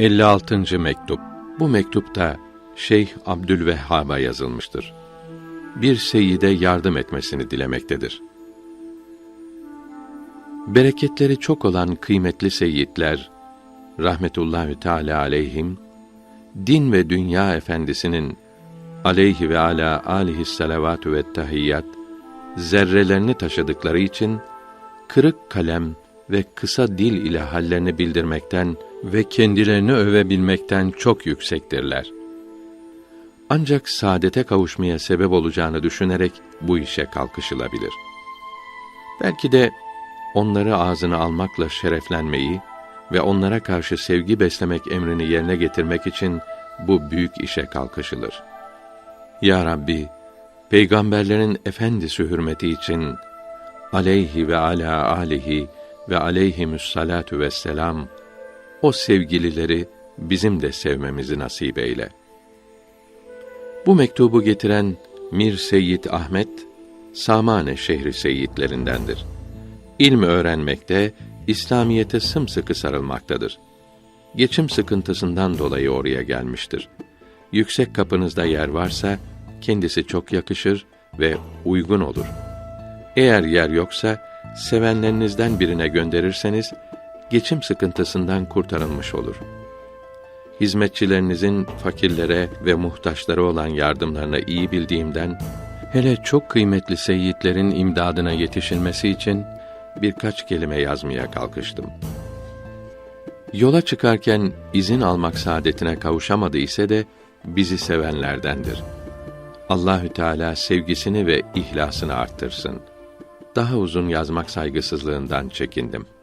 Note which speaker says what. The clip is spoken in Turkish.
Speaker 1: 56. mektup. Bu mektupta Şeyh Abdülvehhab'a yazılmıştır. Bir seyyide yardım etmesini dilemektedir. Bereketleri çok olan kıymetli seyyidler rahmetullahi teala aleyhim din ve dünya efendisinin aleyhi ve ala alihi salavatü ve tahiyyat zerrelerini taşıdıkları için kırık kalem ve kısa dil ile hallerini bildirmekten ve kendilerini övebilmekten çok yüksektirler. Ancak saadete kavuşmaya sebep olacağını düşünerek bu işe kalkışılabilir. Belki de onları ağzına almakla şereflenmeyi ve onlara karşı sevgi beslemek emrini yerine getirmek için bu büyük işe kalkışılır. Ya Rabbi, peygamberlerin efendisi hürmeti için aleyhi ve ala alihi ve aleyhimüs salatu vesselam o sevgilileri bizim de sevmemizi nasip eyle. Bu mektubu getiren Mir Seyyid Ahmet Samane şehri seyyidlerindendir. İlmi öğrenmekte, İslamiyete sımsıkı sarılmaktadır. Geçim sıkıntısından dolayı oraya gelmiştir. Yüksek kapınızda yer varsa kendisi çok yakışır ve uygun olur. Eğer yer yoksa sevenlerinizden birine gönderirseniz geçim sıkıntısından kurtarılmış olur. Hizmetçilerinizin fakirlere ve muhtaçlara olan yardımlarını iyi bildiğimden hele çok kıymetli seyyidlerin imdadına yetişilmesi için birkaç kelime yazmaya kalkıştım. Yola çıkarken izin almak saadetine kavuşamadı ise de bizi sevenlerdendir. Allahü Teala sevgisini ve ihlasını arttırsın. Daha uzun yazmak saygısızlığından çekindim.''